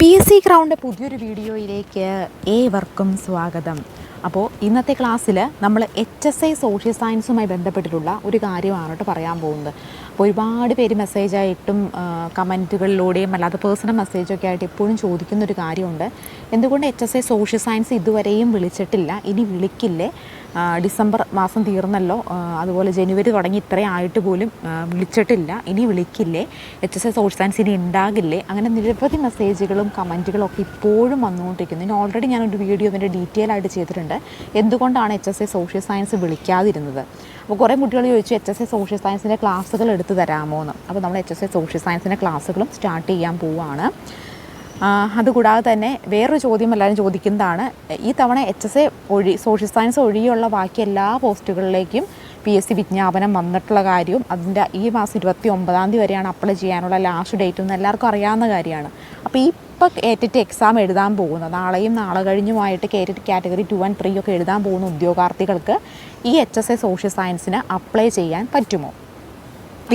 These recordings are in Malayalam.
പി എസ് സി ക്രൗണ്ട് പുതിയൊരു വീഡിയോയിലേക്ക് ഏവർക്കും സ്വാഗതം. അപ്പോൾ ഇന്നത്തെ ക്ലാസ്സിൽ നമ്മൾ എച്ച് എസ് ഐ സോഷ്യൽ സയൻസുമായി ബന്ധപ്പെട്ടിട്ടുള്ള ഒരു കാര്യമാണ് കേട്ടോ പറയാൻ പോകുന്നത്. അപ്പോൾ ഒരുപാട് പേര് മെസ്സേജായിട്ടും കമന്റുകളിലൂടെയും അല്ലാതെ പേഴ്സണൽ മെസ്സേജൊക്കെ ആയിട്ട് എപ്പോഴും ചോദിക്കുന്ന ഒരു കാര്യമുണ്ട്. എന്തുകൊണ്ട് H S I social science ഇതുവരെയും വിളിച്ചിട്ടില്ല? ഇനി വിളിക്കില്ലേ? ഡിസംബർ മാസം തീർന്നല്ലോ. അതുപോലെ ജനുവരി തുടങ്ങി ഇത്രയും ആയിട്ട് പോലും വിളിച്ചിട്ടില്ല. ഇനി വിളിക്കില്ലേ? H S S social science ഇനി ഉണ്ടാകില്ലേ? അങ്ങനെ നിരവധി മെസ്സേജുകളും കമന്റുകളും ഒക്കെ ഇപ്പോഴും വന്നുകൊണ്ടിരിക്കുന്നു. ഇനി ഓൾറെഡി ഞാനൊരു വീഡിയോ അതിന്റെ ഡീറ്റെയിൽ ആയിട്ട് ചെയ്തിട്ടുണ്ട്. എന്തുകൊണ്ടാണ് H S A social science വിളിക്കാതിരുന്നത്? അപ്പോൾ കുറേ കുട്ടികൾ ചോദിച്ചു എച്ച് എസ് എ സോഷ്യൽ സയൻസിന്റെ ക്ലാസ്സുകൾ എടുത്ത് തരാമോ എന്ന് അപ്പോൾ നമ്മൾ എച്ച് എസ് എ സോഷ്യൽ സയൻസിന്റെ ക്ലാസ്സുകളും സ്റ്റാർട്ട് ചെയ്യാൻ പോവുകയാണ് അതുകൂടാതെ തന്നെ വേറൊരു ചോദ്യം എല്ലാവരും ചോദിക്കുന്നതാണ്. ഈ തവണ എച്ച് എസ് എ ഒഴി സോഷ്യൽ സയൻസ് ഒഴികെയുള്ള ബാക്കി എല്ലാ പോസ്റ്റുകളിലേക്കും പി എസ് സി വിജ്ഞാപനം വന്നിട്ടുള്ള കാര്യവും അതിന്റെ ഈ മാസം ഇരുപത്തി ഒമ്പതാം തീയതി വരെയാണ് അപ്ലൈ ചെയ്യാനുള്ള ലാസ്റ്റ് ഡേറ്റ് എന്ന് എല്ലാവർക്കും അറിയാവുന്ന കാര്യമാണ്. അപ്പോൾ ഈ ഇപ്പോൾ കേറ്റിട്ട് എക്സാം എഴുതാൻ പോകുന്ന നാളെയും നാളെ കഴിഞ്ഞുമായിട്ട് കേറ്റിട്ട് കാറ്റഗറി ടു ആൻഡ് ത്രീ ഒക്കെ എഴുതാൻ പോകുന്ന ഉദ്യോഗാർത്ഥികൾക്ക് ഈ എച്ച് എസ് എ സോഷ്യൽ സയൻസിന് അപ്ലൈ ചെയ്യാൻ പറ്റുമോ?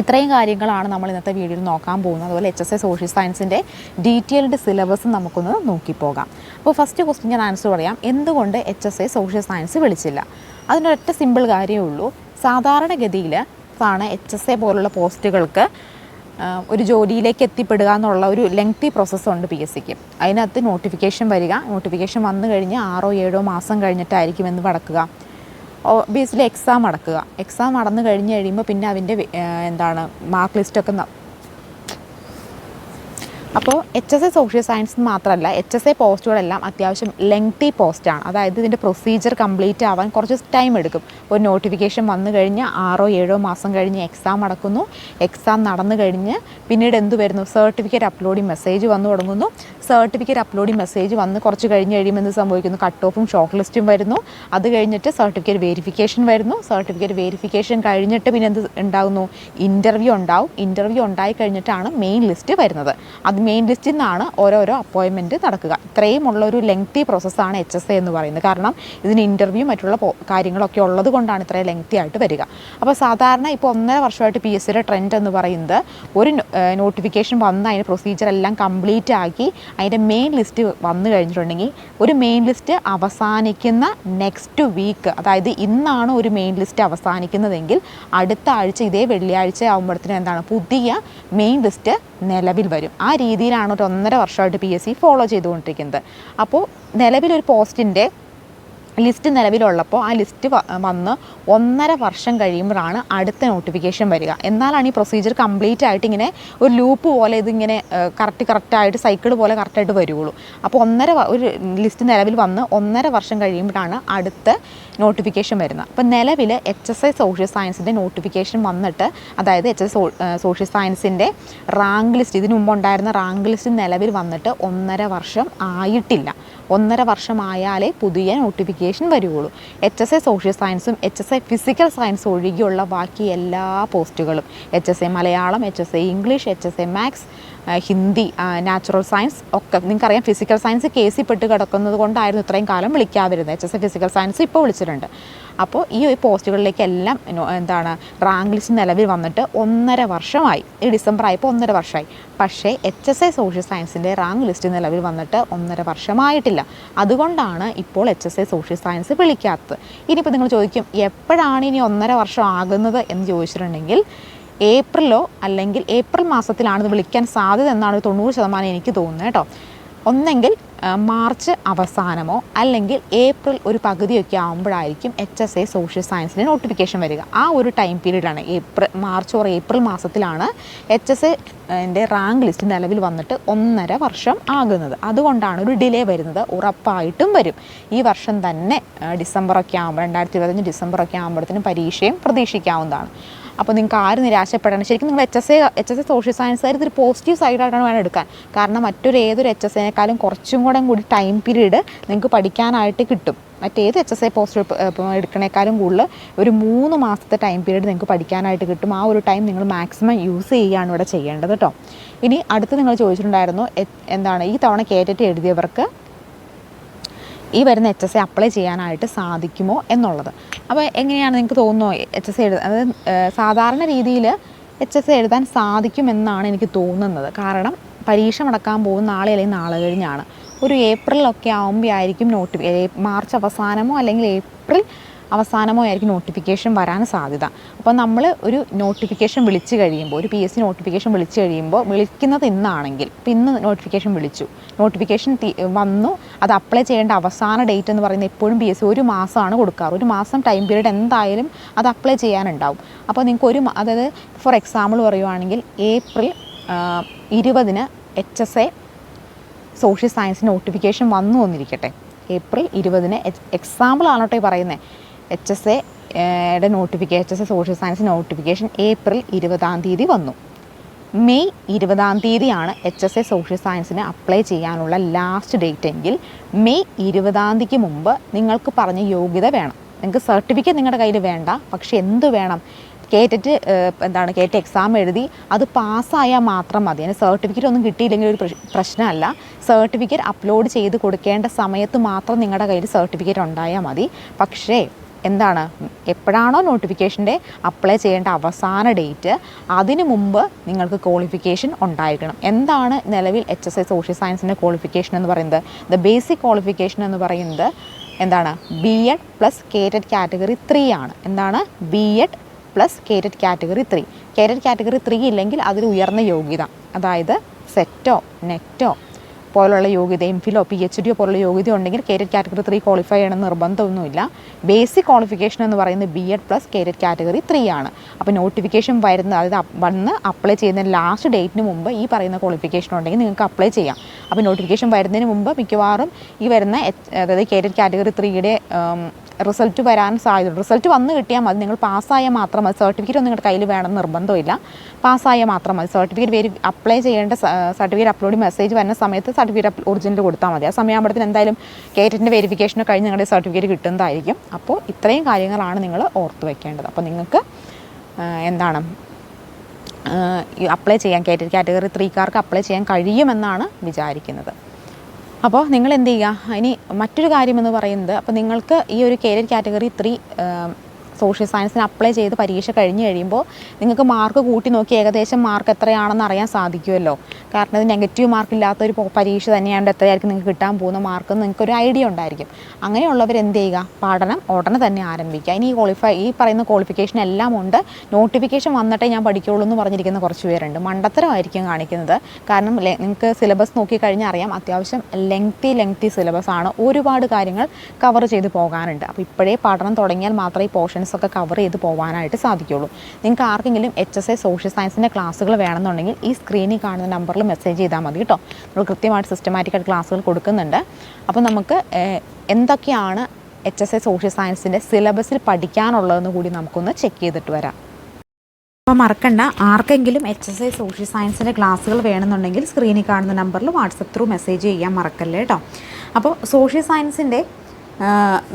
ഇത്രയും കാര്യങ്ങളാണ് നമ്മൾ ഇന്നത്തെ വീഡിയോയിൽ നോക്കാൻ പോകുന്നത്. അതുപോലെ എച്ച് എസ് എ സോഷ്യൽ സയൻസിന്റെ ഡീറ്റെയിൽഡ് സിലബസ് നമുക്കൊന്ന് നോക്കിപ്പോകാം. അപ്പോൾ ഫസ്റ്റ് ക്വസ്റ്റ്യൻ ഞാൻ ആൻസർ പറയാം. എന്തുകൊണ്ട് H S A social science വിളിച്ചില്ല? അതിനൊരൊറ്റ സിമ്പിൾ കാര്യമേ ഉള്ളൂ. സാധാരണഗതിയിൽ ആണ് എച്ച് എസ് എ പോലുള്ള പോസ്റ്റുകൾക്ക് ഒരു ജോലിയിലേക്ക് എത്തിപ്പെടുക എന്നുള്ള ഒരു ലെങ്തി പ്രോസസ്സുണ്ട് പി എസ് സിക്ക് അതിനകത്ത് നോട്ടിഫിക്കേഷൻ വരിക. നോട്ടിഫിക്കേഷൻ വന്നു കഴിഞ്ഞ് ആറോ ഏഴോ മാസം കഴിഞ്ഞിട്ടായിരിക്കും എന്ന് നടക്കുക ബേസിൽ എക്സാം അടക്കുക എക്സാം അടന്നു കഴിഞ്ഞ് കഴിയുമ്പോൾ പിന്നെ അതിന്റെ എന്താണ് മാർക്ക് ലിസ്റ്റൊക്കെ അപ്പോൾ H S A social science മാത്രമല്ല എച്ച് എസ് എ പോസ്റ്റുകളെല്ലാം അത്യാവശ്യം ലെങ്തി പോസ്റ്റാണ്. അതായത് ഇതിന്റെ പ്രൊസീജിയർ കംപ്ലീറ്റ് ആവാൻ കുറച്ച് ടൈം എടുക്കും. ഒരു നോട്ടിഫിക്കേഷൻ വന്നു കഴിഞ്ഞ് ആറോ ഏഴോ മാസം കഴിഞ്ഞ് എക്സാം നടക്കുന്നു എക്സാം നടന്നു കഴിഞ്ഞ് പിന്നീട് എന്ത് വരുന്നു? സർട്ടിഫിക്കറ്റ് അപ്ലോഡിങ് മെസ്സേജ് വന്നു തുടങ്ങുന്നു. സർട്ടിഫിക്കറ്റ് അപ്ലോഡിങ് മെസ്സേജ് വന്ന് കുറച്ച് കഴിഞ്ഞ് കഴിയുമ്പോൾ എന്ത് സംഭവിക്കുന്നു? കട്ട് ഓഫും ഷോർട്ട് ലിസ്റ്റും വരുന്നു. അത് കഴിഞ്ഞിട്ട് സർട്ടിഫിക്കറ്റ് വെരിഫിക്കേഷൻ വരുന്നു. സർട്ടിഫിക്കറ്റ് വെരിഫിക്കേഷൻ കഴിഞ്ഞിട്ട് പിന്നെ എന്ത് ഉണ്ടാകുന്നു ഇന്റർവ്യൂ ഉണ്ടാവും. ഇന്റർവ്യൂ ഉണ്ടായി കഴിഞ്ഞിട്ടാണ് മെയിൻ ലിസ്റ്റ് വരുന്നത്. അത് മെയിൻ ലിസ്റ്റിൽ നിന്നാണ് ഓരോരോ അപ്പോയിൻമെന്റ് നടക്കുക. ഇത്രയും ഉള്ള ഒരു ലെങ്തി പ്രോസസ്സാണ് എച്ച് എസ് എ എന്ന് പറയുന്നത്. കാരണം ഇതിന് ഇന്റർവ്യൂ മറ്റുള്ള കാര്യങ്ങളൊക്കെ ഉള്ളത് കൊണ്ടാണ് ഇത്രയും ലെങ്തി ആയിട്ട് വരിക. അപ്പോൾ സാധാരണ ഇപ്പോൾ ഒന്നര വർഷമായിട്ട് പി എസ് സിയുടെ ട്രെൻഡ് എന്ന് പറയുന്നത് ഒരു നോട്ടിഫിക്കേഷൻ വന്ന് അതിന്റെ പ്രൊസീജിയർ എല്ലാം കംപ്ലീറ്റ് ആക്കി അതിന്റെ മെയിൻ ലിസ്റ്റ് വന്നു കഴിഞ്ഞിട്ടുണ്ടെങ്കിൽ ഒരു മെയിൻ ലിസ്റ്റ് അവസാനിക്കുന്ന നെക്സ്റ്റ് വീക്ക് അതായത് ഇന്നാണ് ഒരു മെയിൻ ലിസ്റ്റ് അവസാനിക്കുന്നതെങ്കിൽ അടുത്ത ആഴ്ച ഇതേ വെള്ളിയാഴ്ച ആകുമ്പോഴത്തേനും എന്താണ്? പുതിയ മെയിൻ ലിസ്റ്റ് നിലവിൽ വരും. ആ രീതിയിലാണ് ഒരു ഒന്നര വർഷമായിട്ട് പി എസ് സി ഫോളോ ചെയ്തുകൊണ്ടിരിക്കുന്നത്. അപ്പോൾ നിലവിലൊരു പോസ്റ്റിന്റെ ലിസ്റ്റ് നിലവിലുള്ളപ്പോൾ ആ ലിസ്റ്റ് വന്ന് ഒന്നര വർഷം കഴിയുമ്പോഴാണ് അടുത്ത നോട്ടിഫിക്കേഷൻ വരിക. എന്നാലാണ് ഈ പ്രൊസീജിയർ കംപ്ലീറ്റ് ആയിട്ട് ഇങ്ങനെ ഒരു ലൂപ്പ് പോലെ ഇതിങ്ങനെ കറക്റ്റ് കറക്റ്റായിട്ട് സൈക്കിൾ പോലെ കറക്റ്റായിട്ട് വരുള്ളൂ അപ്പോൾ ഒന്നര ഒരു ലിസ്റ്റ് നിലവിൽ വന്ന് ഒന്നര വർഷം കഴിയുമ്പോഴാണ് അടുത്ത നോട്ടിഫിക്കേഷൻ വരുന്നത്. അപ്പോൾ നിലവിൽ എച്ച് എസ് ഐ സോഷ്യൽ സയൻസിന്റെ നോട്ടിഫിക്കേഷൻ വന്നിട്ട് അതായത് എച്ച് എസ് സോഷ്യൽ സയൻസിന്റെ റാങ്ക് ലിസ്റ്റ് ഇതിനു മുമ്പ് ഉണ്ടായിരുന്ന റാങ്ക് ലിസ്റ്റ് നിലവിൽ വന്നിട്ട് ഒന്നര വർഷം ആയിട്ടില്ല. ഒന്നര വർഷമായാലേ പുതിയ നോട്ടിഫിക്കേഷൻ വരികയുള്ളൂ എച്ച് എസ് എ സോഷ്യൽ സയൻസും H S A physical science ഒഴികെയുള്ള ബാക്കി എല്ലാ പോസ്റ്റുകളും H S A Malayalam H S A English H S A maths Hindi natural science ഒക്കെ. നിങ്ങൾക്കറിയാം ഫിസിക്കൽ സയൻസ് കേസിൽ പെട്ട് കിടക്കുന്നത് കൊണ്ടായിരുന്നു ഇത്രയും കാലം വിളിക്കാതിരുന്നത്. H S A physical science ഇപ്പോൾ വിളിച്ചിട്ടുണ്ട്. അപ്പോൾ ഈ ഒരു പോസ്റ്റുകളിലേക്കെല്ലാം എന്താണ് റാങ്ക് ലിസ്റ്റ് നിലവിൽ വന്നിട്ട് ഒന്നര വർഷമായി. ഈ ഡിസംബർ ആയപ്പോൾ ഒന്നര വർഷമായി. പക്ഷേ എച്ച് എസ് ഐ സോഷ്യൽ സയൻസിന്റെ റാങ്ക് ലിസ്റ്റ് നിലവിൽ വന്നിട്ട് ഒന്നര വർഷമായിട്ടില്ല. അതുകൊണ്ടാണ് ഇപ്പോൾ H S I social science വിളിക്കാത്തത്. ഇനിയിപ്പോൾ നിങ്ങൾ ചോദിക്കും എപ്പോഴാണ് ഇനി ഒന്നര വർഷം ആകുന്നത് എന്ന് ചോദിച്ചിട്ടുണ്ടെങ്കിൽ ഏപ്രിലോ അല്ലെങ്കിൽ ഏപ്രിൽ മാസത്തിലാണ് ഇത് വിളിക്കാൻ സാധ്യത എന്നാണ് ഒരു തൊണ്ണൂറ് ശതമാനം എനിക്ക് തോന്നുന്നത് കേട്ടോ. ഒന്നെങ്കിൽ മാർച്ച് അവസാനമോ അല്ലെങ്കിൽ ഏപ്രിൽ ഒരു പകുതിയൊക്കെ ആകുമ്പോഴായിരിക്കും എച്ച് എസ് എ സോഷ്യൽ സയൻസിന് നോട്ടിഫിക്കേഷൻ വരിക. ആ ഒരു ടൈം പീരീഡാണ് ഏപ്രിൽ മാർച്ച് ഓർ ഏപ്രിൽ മാസത്തിലാണ് എച്ച് എസ് എന്റെ റാങ്ക് ലിസ്റ്റ് നിലവിൽ വന്നിട്ട് ഒന്നര വർഷം ആകുന്നത്. അതുകൊണ്ടാണ് ഒരു ഡിലേ വരുന്നത്. ഉറപ്പായിട്ടും വരും. ഈ വർഷം തന്നെ ഡിസംബറൊക്കെ ആകുമ്പോൾ രണ്ടായിരത്തി ഇരുപത്തഞ്ച് ഡിസംബറൊക്കെ ആകുമ്പോഴത്തേനും പരീക്ഷയും പ്രതീക്ഷിക്കാവുന്നതാണ്. അപ്പോൾ നിങ്ങൾക്ക് ആരും നിരാശപ്പെടണം ശരിക്കും നിങ്ങൾ H S A H S A social science ഇതൊരു പോസിറ്റീവ് സൈഡായിട്ടാണ് വേണം എടുക്കാൻ. കാരണം മറ്റൊരു ഏതൊരു എച്ച് എസ് എനേക്കാളും കുറച്ചും കൂടെ കൂടി ടൈം പീരീഡ് നിങ്ങൾക്ക് പഠിക്കാനായിട്ട് കിട്ടും. മറ്റേത് എച്ച് എസ് എ പോസ്റ്റ് എടുക്കണേക്കാളും കൂടുതൽ ഒരു മൂന്ന് മാസത്തെ ടൈം പീരീഡ് നിങ്ങൾക്ക് പഠിക്കാനായിട്ട് കിട്ടും. ആ ഒരു ടൈം നിങ്ങൾ മാക്സിമം യൂസ് ചെയ്യുകയാണ് ഇവിടെ ചെയ്യേണ്ടത് കേട്ടോ. ഇനി അടുത്ത് നിങ്ങൾ ചോദിച്ചിട്ടുണ്ടായിരുന്നു എന്താണ് ഈ തവണ കേറ്റിട്ട് എഴുതിയവർക്ക് ഈ വരുന്ന എച്ച് എസ് എ അപ്ലൈ ചെയ്യാനായിട്ട് സാധിക്കുമോ എന്നുള്ളത്. അപ്പോൾ എങ്ങനെയാണ് നിങ്ങൾക്ക് തോന്നുന്നു എച്ച് എസ് എ എഴുതാൻ അതായത് സാധാരണ രീതിയിൽ എച്ച് എസ് എ എഴുതാൻ സാധിക്കുമെന്നാണ് എനിക്ക് തോന്നുന്നത്. കാരണം പരീക്ഷ മുടക്കാൻ പോകുന്ന നാളെ അല്ലെങ്കിൽ നാളെ കഴിഞ്ഞാണ് ഒരു ഏപ്രിലൊക്കെ ആകുമ്പോൾ ആയിരിക്കും മാർച്ച് അവസാനമോ അല്ലെങ്കിൽ ഏപ്രിൽ അവസാനമോ ആയിരിക്കും നോട്ടിഫിക്കേഷൻ വരാൻ സാധ്യത. അപ്പോൾ നമ്മൾ ഒരു നോട്ടിഫിക്കേഷൻ വിളിച്ച് കഴിയുമ്പോൾ ഒരു പി എസ് സി നോട്ടിഫിക്കേഷൻ വിളിച്ച് കഴിയുമ്പോൾ വിളിക്കുന്നത് ഇന്നാണെങ്കിൽ ഇപ്പം ഇന്ന് നോട്ടിഫിക്കേഷൻ വിളിച്ചു. നോട്ടിഫിക്കേഷൻ വന്നു അത് അപ്ലൈ ചെയ്യേണ്ട അവസാന ഡേറ്റ് എന്ന് പറയുന്നത് എപ്പോഴും പി എസ് സി ഒരു മാസമാണ് കൊടുക്കാറ്. ഒരു മാസം ടൈം പീരീഡ് എന്തായാലും അത് അപ്ലൈ ചെയ്യാനുണ്ടാവും. അപ്പോൾ നിങ്ങൾക്ക് ഒരു അതായത് ഫോർ എക്സാമ്പിൾ പറയുവാണെങ്കിൽ ഏപ്രിൽ ഇരുപതിന് H S A social science notification വന്നു വന്നിരിക്കട്ടെ. ഏപ്രിൽ ഇരുപതിന് എക്സാമ്പിൾ ആണോട്ടെ പറയുന്നത് എച്ച് എസ് എയുടെ notification H S A social science notification April ഇരുപതാം തീയതി വന്നു. മെയ് ഇരുപതാം തീയതിയാണ് എച്ച് എസ് എ സോഷ്യൽ സയൻസിന് അപ്ലൈ ചെയ്യാനുള്ള ലാസ്റ്റ് ഡേറ്റ് എങ്കിൽ മെയ് ഇരുപതാം തീയതിക്ക് മുമ്പ് നിങ്ങൾക്ക് പറഞ്ഞ യോഗ്യത വേണം. നിങ്ങൾക്ക് സർട്ടിഫിക്കറ്റ് നിങ്ങളുടെ കയ്യിൽ വേണ്ട പക്ഷേ എന്ത് വേണം? കേറ്റിട്ട് എന്താണ് കേറ്റ് എക്സാം എഴുതി അത് പാസ്സായാൽ മാത്രം മതി. അതിന് സർട്ടിഫിക്കറ്റ് ഒന്നും കിട്ടിയില്ലെങ്കിൽ ഒരു പ്രശ്നമല്ല. സർട്ടിഫിക്കറ്റ് അപ്ലോഡ് ചെയ്ത് കൊടുക്കേണ്ട സമയത്ത് മാത്രം നിങ്ങളുടെ കയ്യിൽ സർട്ടിഫിക്കറ്റ് ഉണ്ടായാൽ മതി. പക്ഷേ എന്താണ്? എപ്പോഴാണോ നോട്ടിഫിക്കേഷന്റെ അപ്ലൈ ചെയ്യേണ്ട അവസാന ഡേറ്റ് അതിനു മുമ്പ് നിങ്ങൾക്ക് ക്വാളിഫിക്കേഷൻ ഉണ്ടായിരിക്കണം. എന്താണ് നിലവിൽ എച്ച് എസ് ഐ സോഷ്യൽ സയൻസിന്റെ ക്വാളിഫിക്കേഷൻ എന്ന് പറയുന്നത്? ദ ബേസിക് ക്വാളിഫിക്കേഷൻ എന്ന് പറയുന്നത് എന്താണ്? B Ed plus KTET category three ആണ്. എന്താണ്? B Ed plus KTET category three KTET category three ഇല്ലെങ്കിൽ അതിൽ ഉയർന്ന യോഗ്യത അതായത് സെറ്റോ നെറ്റോ പോലുള്ള യോഗ്യത എം ഫിലോ പി എച്ച് ഡിയോ പോലുള്ള യോഗ്യത ഉണ്ടെങ്കിൽ കേരറ്റ് കാറ്റഗറി ത്രീ ക്വാളിഫൈ ചെയ്യണം നിർബന്ധമൊന്നുമില്ല. ബേസിക് ക്വാളിഫിക്കേഷൻ എന്ന് പറയുന്നത് B Ed plus KTET category three ആണ്. അപ്പോൾ നോട്ടിഫിക്കേഷൻ വരുന്ന അതായത് വന്ന് അപ്ലൈ ചെയ്യുന്ന ലാസ്റ്റ് ഡേറ്റിന് മുമ്പ് ഈ പറയുന്ന ക്വാളിഫിക്കേഷൻ ഉണ്ടെങ്കിൽ നിങ്ങൾക്ക് അപ്ലൈ ചെയ്യാം. അപ്പോൾ നോട്ടിഫിക്കേഷൻ വരുന്നതിന് മുമ്പ് മിക്കവാറും ഈ വരുന്ന അതായത് കേരറ്റ് കാറ്റഗറി ത്രീയുടെ റിസൾട്ട് വരാൻ സാധ്യത റിസൾട്ട് വന്നു കിട്ടിയാൽ മതി. നിങ്ങൾ പാസ്സായാൽ മാത്രം മതി. സർട്ടിഫിക്കറ്റ് ഒന്നും നിങ്ങളുടെ കയ്യിൽ വേണമെന്ന് നിർബന്ധമില്ല. പാസ്സായാൽ മാത്രം മതി. സർട്ടിഫിക്കറ്റ് വേരി അപ്ലൈ ചെയ്യേണ്ട സർട്ടിഫിക്കറ്റ് അപ്ലോഡ് മെസ്സേജ് വരുന്ന സമയത്ത് സർട്ടിഫിക്കറ്റ് ഒറിജിനൽ കൊടുത്താൽ മതി. ആ സമയമാകുമ്പോഴത്തേന് എന്തായാലും കേറ്ററ്റിന്റെ വെരിഫിക്കേഷൻ കഴിഞ്ഞ് നിങ്ങളുടെ സർട്ടിഫിക്കറ്റ് കിട്ടുന്നതായിരിക്കും. അപ്പോൾ ഇത്രയും കാര്യങ്ങളാണ് നിങ്ങൾ ഓർത്ത് വയ്ക്കേണ്ടത് അപ്പോൾ നിങ്ങൾക്ക് എന്താണ് അപ്ലൈ ചെയ്യാൻ കാറ്റഗറി ത്രീക്കാർക്ക് അപ്ലൈ ചെയ്യാൻ കഴിയുമെന്നാണ് വിചാരിക്കുന്നത്. അപ്പോൾ നിങ്ങൾ എന്ത് ചെയ്യുക? ഇനി മറ്റൊരു കാര്യമെന്ന് പറയുന്നത് അപ്പോൾ നിങ്ങൾക്ക് ഈ ഒരു കരിയർ കാറ്റഗറി ത്രീ സോഷ്യൽ സയൻസിന് അപ്ലൈ ചെയ്ത് പരീക്ഷ കഴിഞ്ഞ് കഴിയുമ്പോൾ നിങ്ങൾക്ക് മാർക്ക് കൂട്ടി നോക്കി ഏകദേശം മാർക്ക് എത്രയാണെന്ന് അറിയാൻ സാധിക്കുമല്ലോ. കാരണം ഇത് നെഗറ്റീവ് മാർക്ക് ഇല്ലാത്ത ഒരു പരീക്ഷ തന്നെയാണ് എത്രയായിരിക്കും നിങ്ങൾക്ക് കിട്ടാൻ പോകുന്ന മാർക്ക് എന്ന് നിങ്ങൾക്ക് ഒരു ഐഡിയ ഉണ്ടായിരിക്കും. അങ്ങനെയുള്ളവർ എന്ത് ചെയ്യുക? പഠനം ഉടനെ തന്നെ ആരംഭിക്കുക. ഇനി ഈ ക്വാളിഫൈ ഈ പറയുന്ന ക്വാളിഫിക്കേഷൻ എല്ലാം ഉണ്ട്. നോട്ടിഫിക്കേഷൻ വന്നിട്ടേ ഞാൻ പഠിക്കുള്ളൂ എന്ന് പറഞ്ഞിരിക്കുന്ന കുറച്ച് പേരുണ്ട്. മണ്ടത്തരമായിരിക്കും കാണിക്കുന്നത്. കാരണം നിങ്ങൾക്ക് സിലബസ് നോക്കി കഴിഞ്ഞാൽ അറിയാം അത്യാവശ്യം ലെങ്തി ലെങ്തി സിലബസ് ആണ്. ഒരുപാട് കാര്യങ്ങൾ കവർ ചെയ്ത് പോകാനുണ്ട്. അപ്പോൾ ഇപ്പോഴേ പഠനം തുടങ്ങിയാൽ മാത്രമേ ഈ പോർഷൻസ് ഒക്കെ കവർ ചെയ്ത് പോകാനായിട്ട് സാധിക്കുള്ളൂ. നിങ്ങൾക്ക് ആർക്കെങ്കിലും എച്ച് എസ് എ സോഷ്യൽ സയൻസിന്റെ ക്ലാസ്സുകൾ വേണമെന്നുണ്ടെങ്കിൽ ഈ സ്ക്രീനിൽ കാണുന്ന നമ്പറിൽ മെസ്സേജ് ചെയ്താൽ മതി കേട്ടോ. നമ്മൾ കൃത്യമായിട്ട് സിസ്റ്റമാറ്റിക്കായിട്ട് ക്ലാസ്സുകൾ കൊടുക്കുന്നുണ്ട്. അപ്പോൾ നമുക്ക് എന്തൊക്കെയാണ് എച്ച് എസ് എ സോഷ്യൽ സയൻസിന്റെ സിലബസിൽ പഠിക്കാനുള്ളതെന്ന് കൂടി നമുക്കൊന്ന് ചെക്ക് ചെയ്തിട്ട് വരാം. അപ്പോൾ മറക്കണ്ട ആർക്കെങ്കിലും എച്ച് എസ് ഐ സോഷ്യൽ സയൻസിന്റെ ക്ലാസ്സുകൾ വേണമെന്നുണ്ടെങ്കിൽ സ്ക്രീനിൽ കാണുന്ന നമ്പറിൽ വാട്സപ്പ് ത്രൂ മെസ്സേജ് ചെയ്യാൻ മറക്കല്ലേ കേട്ടോ. അപ്പോൾ സോഷ്യൽ സയൻസിന്റെ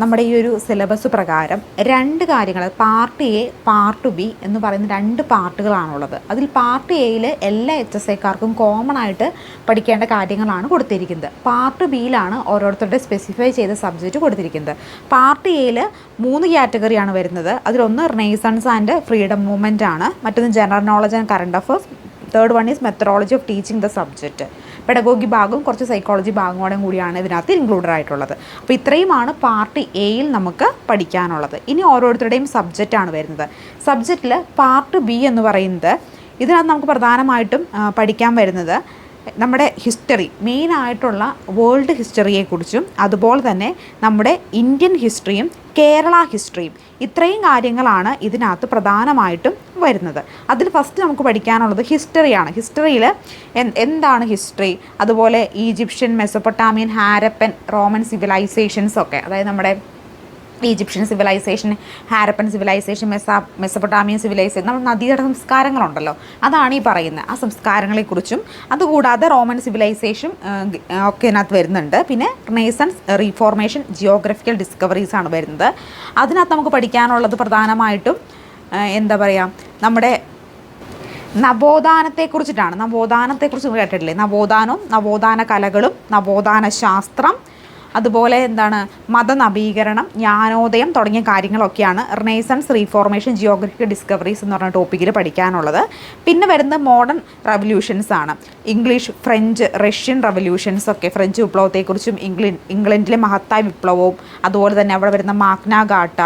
നമ്മുടെ ഈ ഒരു സിലബസ് പ്രകാരം രണ്ട് കാര്യങ്ങൾ പാർട്ട് എ പാർട്ട് ബി എന്ന് പറയുന്ന രണ്ട് പാർട്ടുകളാണുള്ളത്. അതിൽ പാർട്ട് എയിൽ എല്ലാ എച്ച് എസ് ഐക്കാർക്കും കോമൺ ആയിട്ട് പഠിക്കേണ്ട കാര്യങ്ങളാണ് കൊടുത്തിരിക്കുന്നത്. പാർട്ട് ബിയിലാണ് ഓരോരുത്തരുടെ സ്പെസിഫൈ ചെയ്ത സബ്ജക്റ്റ് കൊടുത്തിരിക്കുന്നത്. പാർട്ട് എയിൽ മൂന്ന് കാറ്റഗറിയാണ് വരുന്നത്. അതിലൊന്ന് റിനൈസൺസ് ആൻഡ് ഫ്രീഡം മൂവ്മെന്റ് ആണ്. മറ്റൊന്ന് general knowledge and current affairs third one is methodology of teaching the subject pedagogy ഭാഗവും കുറച്ച് സൈക്കോളജി ഭാഗങ്ങളും കൂടിയാണ് ഇതിനകത്ത് ഇൻക്ലൂഡഡ് ആയിട്ടുള്ളത്. അപ്പോൾ ഇത്രയുമാണ് പാർട്ട് എയിൽ നമുക്ക് പഠിക്കാനുള്ളത്. ഇനി ഓരോരുത്തരുടെയും സബ്ജക്റ്റാണ് വരുന്നത്. സബ്ജക്റ്റിൽ പാർട്ട് ബി എന്ന് പറയുന്നത് ഇതിനകത്ത് നമുക്ക് പ്രധാനമായിട്ടും പഠിക്കാൻ വരുന്നത് നമ്മുടെ ഹിസ്റ്ററി മെയിൻ ആയിട്ടുള്ള വേൾഡ് ഹിസ്റ്ററിയെക്കുറിച്ചും അതുപോലെ തന്നെ നമ്മുടെ ഇന്ത്യൻ ഹിസ്റ്ററിയും കേരള ഹിസ്റ്ററിയും ഇത്രയും കാര്യങ്ങളാണ് ഇതിനകത്ത് പ്രധാനമായിട്ടും വരുന്നത്. അതിൽ ഫസ്റ്റ് നമുക്ക് പഠിക്കാനുള്ളത് ഹിസ്റ്ററിയാണ് ഹിസ്റ്ററിയിൽ എന്താണ് ഹിസ്റ്ററി അതുപോലെ Egyptian Mesopotamian Harappan Roman civilisations ഒക്കെ അതായത് നമ്മുടെ ഈജിപ്ഷ്യൻ സിവിലൈസേഷൻ ഹാരപ്പൻ സിവിലൈസേഷൻ മെസ്സ മെസ്സപ്പൊട്ടാമിയൻ സിവിലൈസേഷൻ നമ്മൾ നദീതട സംസ്കാരങ്ങളുണ്ടല്ലോ. അതാണ് ഈ പറയുന്നത്. ആ സംസ്കാരങ്ങളെക്കുറിച്ചും അതുകൂടാതെ റോമൻ സിവിലൈസേഷൻ ഒക്കെ ഇതിനകത്ത് വരുന്നുണ്ട്. പിന്നെ റിനേസൻസ് റീഫോർമേഷൻ ജിയോഗ്രഫിക്കൽ ഡിസ്കവറീസ് ആണ് വരുന്നത്. അതിനകത്ത് നമുക്ക് പഠിക്കാനുള്ളത് പ്രധാനമായിട്ടും എന്താ പറയുക നമ്മുടെ നവോത്ഥാനത്തെക്കുറിച്ചിട്ടാണ്. നവോത്ഥാനത്തെക്കുറിച്ച് കേട്ടിട്ടില്ലേ? നവോത്ഥാനവും നവോത്ഥാന കലകളും നവോത്ഥാന ശാസ്ത്രം അതുപോലെ എന്താണ് മതനവീകരണം ജ്ഞാനോദയം തുടങ്ങിയ കാര്യങ്ങളൊക്കെയാണ് റിനൈസൻസ് റീഫോർമേഷൻ ജിയോഗ്രഫിക്കൽ ഡിസ്കവറീസ് എന്ന് പറഞ്ഞ ടോപ്പിക്കിൽ പഠിക്കാനുള്ളത്. പിന്നെ വരുന്നത് മോഡേൺ റവല്യൂഷൻസ് ആണ്. ഇംഗ്ലീഷ് ഫ്രഞ്ച് റഷ്യൻ റവല്യൂഷൻസ് ഒക്കെ ഫ്രഞ്ച് വിപ്ലവത്തെക്കുറിച്ചും ഇംഗ്ലണ്ട് ഇംഗ്ലണ്ടിലെ മഹത്തായ വിപ്ലവവും അതുപോലെ തന്നെ അവിടെ വരുന്ന മാഗ്ന ഗാട്ട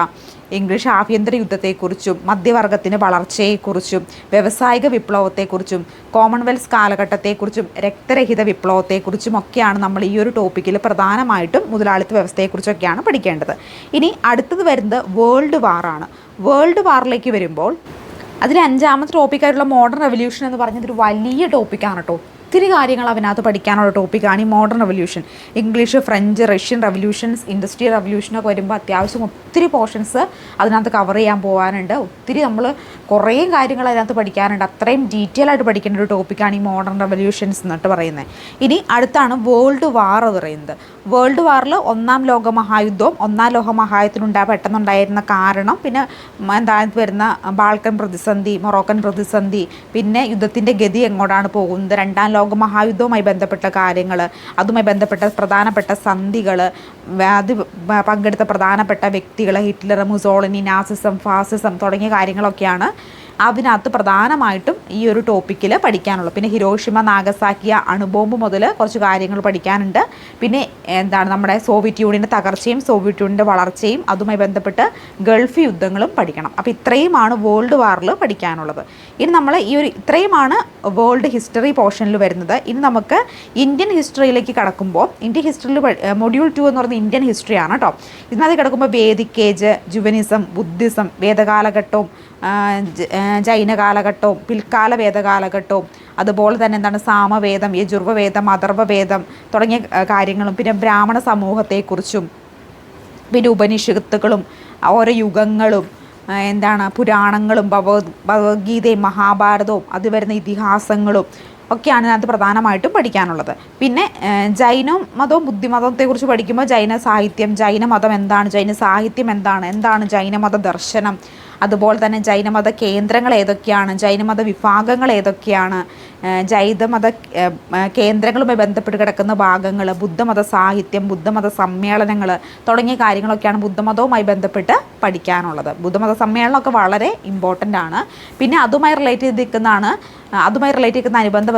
ഇംഗ്ലീഷ് ആഭ്യന്തര യുദ്ധത്തെക്കുറിച്ചും മധ്യവർഗത്തിന്റെ വളർച്ചയെക്കുറിച്ചും വ്യവസായിക വിപ്ലവത്തെക്കുറിച്ചും കോമൺവെൽത്ത് കാലഘട്ടത്തെക്കുറിച്ചും രക്തരഹിത വിപ്ലവത്തെക്കുറിച്ചും ഒക്കെയാണ് നമ്മൾ ഈ ഒരു ടോപ്പിക്കിൽ പ്രധാനമായിട്ടും മുതലാളിത്ത വ്യവസ്ഥയെക്കുറിച്ചൊക്കെയാണ് പഠിക്കേണ്ടത്. ഇനി അടുത്തത് വരുന്നത് വേൾഡ് വാറാണ് വേൾഡ് വാറിലേക്ക് വരുമ്പോൾ അതിൽ അഞ്ചാമത്തെ ടോപ്പിക്കായിട്ടുള്ള മോഡേൺ റെവല്യൂഷൻ എന്ന് പറഞ്ഞതൊരു വലിയ ടോപ്പിക്കാണ് കേട്ടോ ഒത്തിരി കാര്യങ്ങൾ അതിനകത്ത് പഠിക്കാനുള്ള ടോപ്പിക്കാണ് ഈ modern revolution English French Russian revolutions industrial റവല്യൂഷനൊക്കെ വരുമ്പോൾ അത്യാവശ്യം ഒത്തിരി പോർഷൻസ് അതിനകത്ത് കവർ ചെയ്യാൻ പോകാനുണ്ട് ഒത്തിരി നമ്മൾ കുറേ കാര്യങ്ങൾ അതിനകത്ത് പഠിക്കാനുണ്ട്. അത്രയും ഡീറ്റെയിൽ ആയിട്ട് പഠിക്കേണ്ട ഒരു ടോപ്പിക്കാണ് ഈ മോഡേൺ റവല്യൂഷൻസ് എന്നിട്ട് പറയുന്നത് ഇനി അടുത്താണ് വേൾഡ് വാർ എന്ന് പറയുന്നത്. വേൾഡ് വാറിൽ ഒന്നാം ലോക മഹായുദ്ധവും ഒന്നാം ലോക മഹായുദ്ധത്തിനുണ്ടായ പെട്ടെന്നുണ്ടായിരുന്ന കാരണം പിന്നെ എന്താ വരുന്ന ബാൾക്കൻ പ്രതിസന്ധി മൊറോക്കൻ പ്രതിസന്ധി പിന്നെ യുദ്ധത്തിന്റെ ഗതി എങ്ങോട്ടാണ് പോകുന്നത്? രണ്ടാം ലോക മഹായുദ്ധവുമായി ബന്ധപ്പെട്ട കാര്യങ്ങൾ അതുമായി ബന്ധപ്പെട്ട പ്രധാനപ്പെട്ട സന്ധികൾ അത് പങ്കെടുത്ത പ്രധാനപ്പെട്ട വ്യക്തികൾ ഹിറ്റ്ലർ മുസോളിനി നാസിസം ഫാസിസം തുടങ്ങിയ കാര്യങ്ങളൊക്കെയാണ് അതിനകത്ത് പ്രധാനമായിട്ടും ഈ ഒരു ടോപ്പിക്കിൽ പഠിക്കാനുള്ളൂ പിന്നെ ഹിരോഷിമ നാഗസാക്കിയ അണുബോംബ് മുതൽ കുറച്ച് കാര്യങ്ങൾ പഠിക്കാനുണ്ട്. പിന്നെ എന്താണ് നമ്മുടെ സോവിയറ്റ് യൂണിയന്റെ തകർച്ചയും സോവിയറ്റ് യൂണിയന്റെ വളർച്ചയും അതുമായി ബന്ധപ്പെട്ട് ഗൾഫ് യുദ്ധങ്ങളും പഠിക്കണം. അപ്പോൾ ഇത്രയുമാണ് വേൾഡ് വാറിൽ പഠിക്കാനുള്ളത്. ഇനി നമ്മൾ ഈ ഒരു ഇത്രയുമാണ് വേൾഡ് ഹിസ്റ്ററി പോർഷനിൽ വരുന്നത്. ഇനി നമുക്ക് ഇന്ത്യൻ ഹിസ്റ്ററിയിലേക്ക് കടക്കുമ്പോൾ ഇന്ത്യൻ ഹിസ്റ്ററിയിൽ മൊഡ്യൂൾ ടു എന്ന് പറയുന്നത് ഇന്ത്യൻ ഹിസ്റ്ററിയാണ് കേട്ടോ ഇതിനകത്ത് കിടക്കുമ്പോൾ വേദിക് ഏജ് ജുവനിസം ബുദ്ധിസം വേദകാലഘട്ടവും ജൈന കാലഘട്ടവും പിൽക്കാല വേദകാലഘട്ടവും അതുപോലെ തന്നെ എന്താണ് സാമവേദം യജുർവവേദം അഥർവവേദം തുടങ്ങിയ കാര്യങ്ങളും പിന്നെ ബ്രാഹ്മണ സമൂഹത്തെക്കുറിച്ചും പിന്നെ ഉപനിഷത്തുക്കളും ഓരോ യുഗങ്ങളും എന്താണ് പുരാണങ്ങളും ഭഗവത് ഭഗവത്ഗീതയും മഹാഭാരതവും അത് വരുന്ന ഇതിഹാസങ്ങളും ഒക്കെയാണ് ഇതിനകത്ത് പ്രധാനമായിട്ടും പഠിക്കാനുള്ളത്. പിന്നെ ജൈന മതവും ബുദ്ധിമതത്തെക്കുറിച്ച് പഠിക്കുമ്പോൾ ജൈന സാഹിത്യം ജൈന മതം എന്താണ്? ജൈന സാഹിത്യം എന്താണ്? എന്താണ് ജൈനമത ദർശനം അതുപോലെ തന്നെ ജൈനമത കേന്ദ്രങ്ങൾ ഏതൊക്കെയാണ് ജൈനമത വിഭാഗങ്ങൾ ഏതൊക്കെയാണ് ജൈനമത കേന്ദ്രങ്ങളുമായി ബന്ധപ്പെട്ട് കിടക്കുന്ന ഭാഗങ്ങൾ ബുദ്ധമത സാഹിത്യം ബുദ്ധമത സമ്മേളനങ്ങൾ തുടങ്ങിയ കാര്യങ്ങളൊക്കെയാണ് ബുദ്ധമതവുമായി ബന്ധപ്പെട്ട് പഠിക്കാനുള്ളത്. ബുദ്ധമത സമ്മേളനമൊക്കെ വളരെ ഇമ്പോർട്ടന്റ് ആണ്. പിന്നെ അതുമായി റിലേറ്റ് ചെയ്ത് നിൽക്കുന്നതാണ് അതുമായി റിലേറ്റ് ചെയ്യുന്ന അനുബന്ധ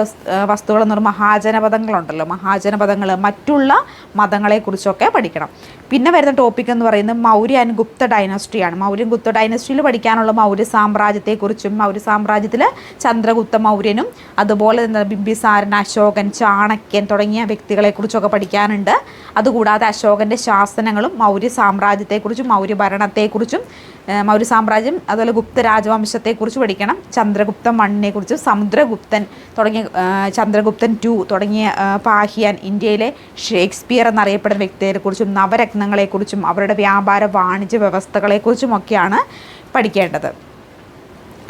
വസ്തുക്കൾ എന്ന് പറയുമ്പോൾ മഹാജനപദങ്ങളുണ്ടല്ലോ. മഹാജനപദങ്ങൾ മറ്റുള്ള മതങ്ങളെക്കുറിച്ചൊക്കെ പഠിക്കണം. പിന്നെ വരുന്ന ടോപ്പിക് എന്ന് പറയുന്നത് മൗര്യ ആൻഡ് ഗുപ്ത ഡൈനസ്ട്രിയാണ് മൗര്യൻ ഗുപ്ത ഡൈനസ്ട്രിയിൽ പഠിക്കാനുള്ള മൗര്യ സാമ്രാജ്യത്തെക്കുറിച്ചും മൗര്യ സാമ്രാജ്യത്തിൽ ചന്ദ്രഗുപ്ത മൗര്യനും അതുപോലെ തന്നെ ബിംബിസാരൻ അശോകൻ ചാണക്യൻ തുടങ്ങിയ വ്യക്തികളെക്കുറിച്ചൊക്കെ പഠിക്കാനുണ്ട്. അതുകൂടാതെ അശോകന്റെ ശാസനങ്ങളും മൗര്യ സാമ്രാജ്യത്തെക്കുറിച്ചും മൗര്യ ഭരണത്തെക്കുറിച്ചും മൗര്യ സാമ്രാജ്യം അതുപോലെ ഗുപ്ത രാജവംശത്തെക്കുറിച്ച് പഠിക്കണം. ചന്ദ്രഗുപ്ത മണ്ണിനെക്കുറിച്ച് സമുദ്രഗുപ്തൻ തുടങ്ങിയ ചന്ദ്രഗുപ്തൻ ടു തുടങ്ങിയ പാഹിയാൻ ഇന്ത്യയിലെ ഷേക്സ്പിയർ എന്നറിയപ്പെടുന്ന വ്യക്തിയെക്കുറിച്ചും നവരത്നങ്ങളെക്കുറിച്ചും അവരുടെ വ്യാപാര വാണിജ്യ വ്യവസ്ഥകളെക്കുറിച്ചുമൊക്കെയാണ് പഠിക്കേണ്ടത്.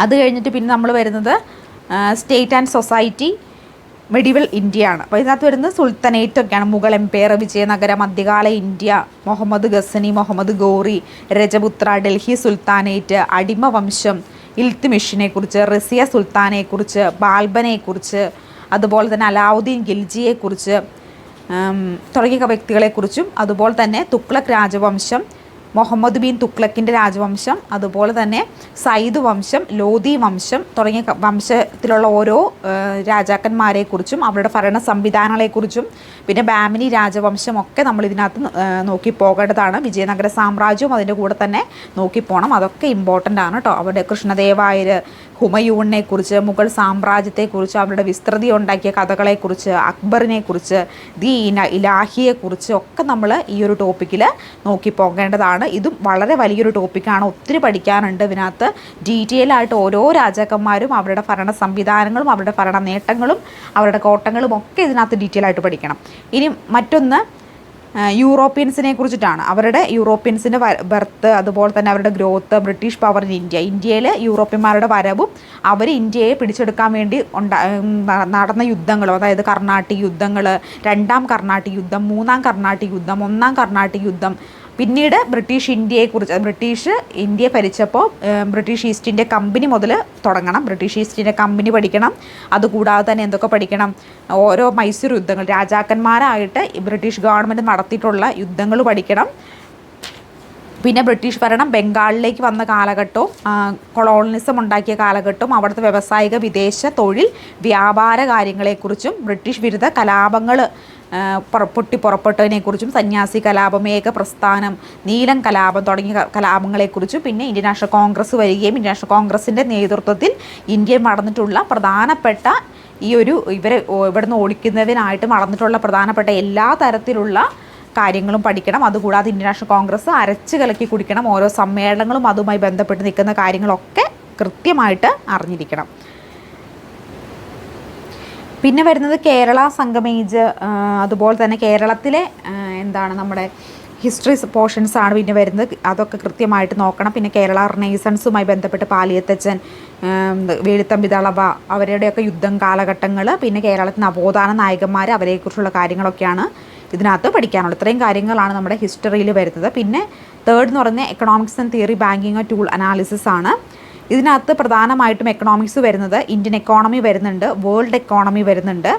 അത് കഴിഞ്ഞിട്ട് പിന്നെ നമ്മൾ വരുന്നത് സ്റ്റേറ്റ് ആൻഡ് സൊസൈറ്റി മെഡിവൽ ഇന്ത്യയാണ്. അപ്പോൾ ഇതിനകത്ത് വരുന്നത് സുൽത്തനേറ്റ് ഒക്കെയാണ് മുഗൾ എംപയർ വിജയനഗര മധ്യകാല ഇന്ത്യ മുഹമ്മദ് ഗസനി മുഹമ്മദ് ഗോറി രജപുത്ര ഡൽഹി സുൽത്താനേറ്റ് അടിമ വംശം ഇൽത്തുമിഷിനെക്കുറിച്ച് റസിയ സുൽത്താനെക്കുറിച്ച് ബാൽബനെക്കുറിച്ച് അതുപോലെ തന്നെ അലാവുദ്ദീൻ ഗിൽജിയെക്കുറിച്ച് തുടങ്ങിയ വ്യക്തികളെക്കുറിച്ചും അതുപോലെ തന്നെ തുക്ലക് രാജവംശം മുഹമ്മദ് ബിൻ തുക്ലക്കിന്റെ രാജവംശം അതുപോലെ തന്നെ സയ്യിദ് വംശം ലോധി വംശം തുടങ്ങിയ വംശത്തിലുള്ള ഓരോ രാജാക്കന്മാരെക്കുറിച്ചും അവരുടെ ഭരണ സംവിധാനങ്ങളെക്കുറിച്ചും പിന്നെ ബാമിനി രാജവംശം ഒക്കെ നമ്മൾ ഇതിനകത്ത് നോക്കി പോകേണ്ടതാണ്. വിജയനഗര സാമ്രാജ്യവും അതിന്റെ കൂടെ തന്നെ നോക്കി പോകണം അതൊക്കെ ഇമ്പോർട്ടന്റ് ആണ് കേട്ടോ അവരുടെ കൃഷ്ണദേവായർ ഹുമയൂണിനെ കുറിച്ച് മുഗൾ സാമ്രാജ്യത്തെക്കുറിച്ച് അവരുടെ വിസ്തൃതി ഉണ്ടാക്കിയ കഥകളെക്കുറിച്ച് അക്ബറിനെക്കുറിച്ച് ദി ഇലാഹിയെക്കുറിച്ച് ഒക്കെ നമ്മൾ ഈ ഒരു ടോപ്പിക്കിൽ നോക്കി പോകേണ്ടതാണ്. ഇതും വളരെ വലിയൊരു ടോപ്പിക്കാണ്. ഒത്തിരി പഠിക്കാനുണ്ട് ഇതിനകത്ത്. ഡീറ്റെയിൽ ആയിട്ട് ഓരോ രാജാക്കന്മാരും അവരുടെ ഭരണ സംവിധാനങ്ങളും അവരുടെ ഭരണ നേട്ടങ്ങളും അവരുടെ കോട്ടങ്ങളും ഒക്കെ ഇതിനകത്ത് ഡീറ്റെയിൽ ആയിട്ട് പഠിക്കണം. ഇനി മറ്റൊന്ന് യൂറോപ്യൻസിനെ കുറിച്ചിട്ടാണ്. അവരുടെ യൂറോപ്യൻസിന്റെ ബർത്ത് അതുപോലെ തന്നെ അവരുടെ growth British power in India ഇന്ത്യയിൽ യൂറോപ്യന്മാരുടെ വരവും അവർ ഇന്ത്യയെ പിടിച്ചെടുക്കാൻ വേണ്ടി ഉണ്ടാ നടന്ന യുദ്ധങ്ങളും അതായത് കർണാട്ടിക് യുദ്ധങ്ങൾ രണ്ടാം കർണാട്ടിക് യുദ്ധം മൂന്നാം കർണാട്ടിക് യുദ്ധം ഒന്നാം കർണാട്ടിക് യുദ്ധം പിന്നീട് ബ്രിട്ടീഷ് ഇന്ത്യയെക്കുറിച്ച് ബ്രിട്ടീഷ് ഇന്ത്യ ഭരിച്ചപ്പോൾ ബ്രിട്ടീഷ് ഈസ്റ്റ് ഇന്ത്യ കമ്പനി മുതൽ തുടങ്ങണം. ബ്രിട്ടീഷ് ഈസ്റ്റ് ഇന്ത്യ കമ്പനി പഠിക്കണം. അതുകൂടാതെ തന്നെ എന്തൊക്കെ പഠിക്കണം? ഓരോ മൈസൂർ യുദ്ധങ്ങൾ രാജാക്കന്മാരായിട്ട് ബ്രിട്ടീഷ് ഗവൺമെന്റ് നടത്തിയിട്ടുള്ള യുദ്ധങ്ങൾ പഠിക്കണം. പിന്നെ ബ്രിട്ടീഷ് ഭരണം ബംഗാളിലേക്ക് വന്ന കാലഘട്ടവും കൊളോണിസം ഉണ്ടാക്കിയ കാലഘട്ടവും അവിടുത്തെ വ്യവസായിക വിദേശ തൊഴിൽ വ്യാപാര കാര്യങ്ങളെക്കുറിച്ചും ബ്രിട്ടീഷ് വിരുദ്ധ കലാപങ്ങൾ പൊട്ടി പുറപ്പെട്ടതിനെക്കുറിച്ചും സന്യാസി കലാപം ഏക പ്രസ്ഥാനം നീലം കലാപം തുടങ്ങിയ കലാപങ്ങളെക്കുറിച്ചും പിന്നെ ഇന്ത്യൻ നാഷണൽ കോൺഗ്രസ് വരികയും ഇന്ത്യൻ നാഷണൽ കോൺഗ്രസിന്റെ നേതൃത്വത്തിൽ ഇന്ത്യ നടന്നിട്ടുള്ള പ്രധാനപ്പെട്ട ഈ ഒരു ഇവരെ ഇവിടുന്ന് ഓടിക്കുന്നതിനായിട്ട് നടന്നിട്ടുള്ള പ്രധാനപ്പെട്ട എല്ലാ തരത്തിലുള്ള കാര്യങ്ങളും പഠിക്കണം. അതുകൂടാതെ ഇന്ത്യൻ നാഷണൽ കോൺഗ്രസ് അരച്ച് കലക്കി കുടിക്കണം. ഓരോ സമ്മേളനങ്ങളും അതുമായി ബന്ധപ്പെട്ട് നിൽക്കുന്ന കാര്യങ്ങളൊക്കെ കൃത്യമായിട്ട് അറിഞ്ഞിരിക്കണം. പിന്നെ വരുന്നത് കേരള സംഗമേജ് അതുപോലെ തന്നെ കേരളത്തിലെ എന്താണ് നമ്മുടെ ഹിസ്റ്ററി പോർഷൻസ് ആണ് പിന്നെ വരുന്നത്. അതൊക്കെ കൃത്യമായിട്ട് നോക്കണം. പിന്നെ കേരള റിനൈസൻസുമായി ബന്ധപ്പെട്ട് പാലിയത്തച്ഛൻ വേലുത്തമ്പി ദളവ അവരുടെയൊക്കെ യുദ്ധം കാലഘട്ടങ്ങൾ പിന്നെ കേരളത്തിൽ നവോത്ഥാന നായകന്മാർ അവരെക്കുറിച്ചുള്ള കാര്യങ്ങളൊക്കെയാണ് ഇതിനകത്ത് പഠിക്കാനുള്ളത്. ഇത്രയും കാര്യങ്ങളാണ് നമ്മുടെ ഹിസ്റ്ററിയിൽ വരുന്നത്. പിന്നെ തേർഡ് എന്ന് പറഞ്ഞാൽ economics and theory banking tool analysis ആണ്. ഇതിനകത്ത് പ്രധാനമായിട്ടും എക്കണോമിക്സ് വരുന്നത് ഇന്ത്യൻ എക്കോണമി വരുന്നുണ്ട് വേൾഡ് എക്കോണമി വരുന്നുണ്ട്.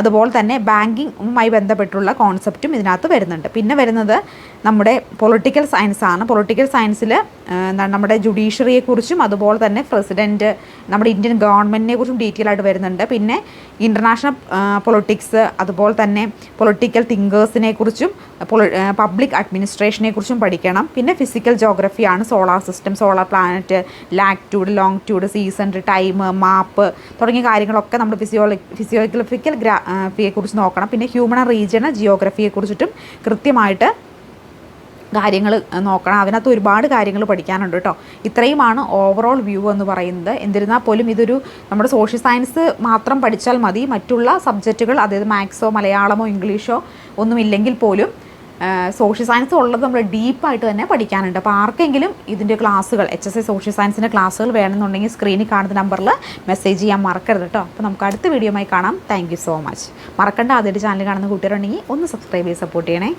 അതുപോലെ തന്നെ ബാങ്കിങ്ങുമായി ബന്ധപ്പെട്ടുള്ള കോൺസെപ്റ്റും ഇതിനകത്ത് വരുന്നുണ്ട്. പിന്നെ വരുന്നത് നമ്മുടെ പൊളിറ്റിക്കൽ സയൻസ് ആണ്. പൊളിറ്റിക്കൽ സയൻസിൽ എന്താണ് നമ്മുടെ ജുഡീഷ്യറിയെക്കുറിച്ചും അതുപോലെ തന്നെ പ്രസിഡന്റ് നമ്മുടെ ഇന്ത്യൻ ഗവൺമെന്റിനെ കുറിച്ചും ഡീറ്റെയിൽ ആയിട്ട് വരുന്നുണ്ട്. പിന്നെ ഇന്റർനാഷണൽ പൊളിറ്റിക്സ് അതുപോലെ തന്നെ പൊളിറ്റിക്കൽ തിങ്കേഴ്സിനെ കുറിച്ചും പബ്ലിക് അഡ്മിനിസ്ട്രേഷനെ കുറിച്ചും പഠിക്കണം. പിന്നെ physical ജോഗ്രഫിയാണ് solar system solar planet latitude longitude season time map തുടങ്ങിയ കാര്യങ്ങളൊക്കെ നമ്മൾ ഫിസിയോളി ഫിസിയോഗ്രഫിക്കൽ ഗ്രാ കുറിച്ച് നോക്കണം. പിന്നെ ഹ്യൂമൺ റീജിയണൽ ജിയോഗ്രഫിയെക്കുറിച്ചിട്ടും കൃത്യമായിട്ട് കാര്യങ്ങൾ നോക്കണം. അതിനകത്ത് ഒരുപാട് കാര്യങ്ങൾ പഠിക്കാനുണ്ട് കേട്ടോ. ഇത്രയുമാണ് ഓവറോൾ വ്യൂ എന്ന് പറയുന്നത്. എന്നിരുന്നാൽ പോലും ഇതൊരു നമ്മുടെ സോഷ്യൽ സയൻസ് മാത്രം പഠിച്ചാൽ മതി. മറ്റുള്ള സബ്ജക്റ്റുകൾ അതായത് മാത്സോ മലയാളമോ ഇംഗ്ലീഷോ ഒന്നുമില്ലെങ്കിൽ പോലും സോഷ്യൽ സയൻസ് ഉള്ളത് നമ്മൾ ഡീപ്പായിട്ട് തന്നെ പഠിക്കാനുണ്ട്. അപ്പോൾ ആർക്കെങ്കിലും ഇതിന്റെ ക്ലാസ്സുകൾ എച്ച് എസ് എ സോഷ്യൽ സയൻസിന്റെ ക്ലാസ്സുകൾ വേണമെന്നുണ്ടെങ്കിൽ സ്ക്രീനിൽ കാണുന്ന നമ്പറിൽ മെസ്സേജ് ചെയ്യാൻ മറക്കരുത് കേട്ടോ അപ്പോൾ നമുക്ക് അടുത്ത വീഡിയോയുമായി കാണാം. താങ്ക് സോ മച്ച് മറക്കണ്ട ആദ്യമായിട്ട് ചാനൽ കാണുന്ന കൂട്ടുകാരുണ്ടെങ്കിൽ ഒന്ന് സബ്സ്ക്രൈബ് ചെയ്ത് സപ്പോർട്ട് ചെയ്യണേ.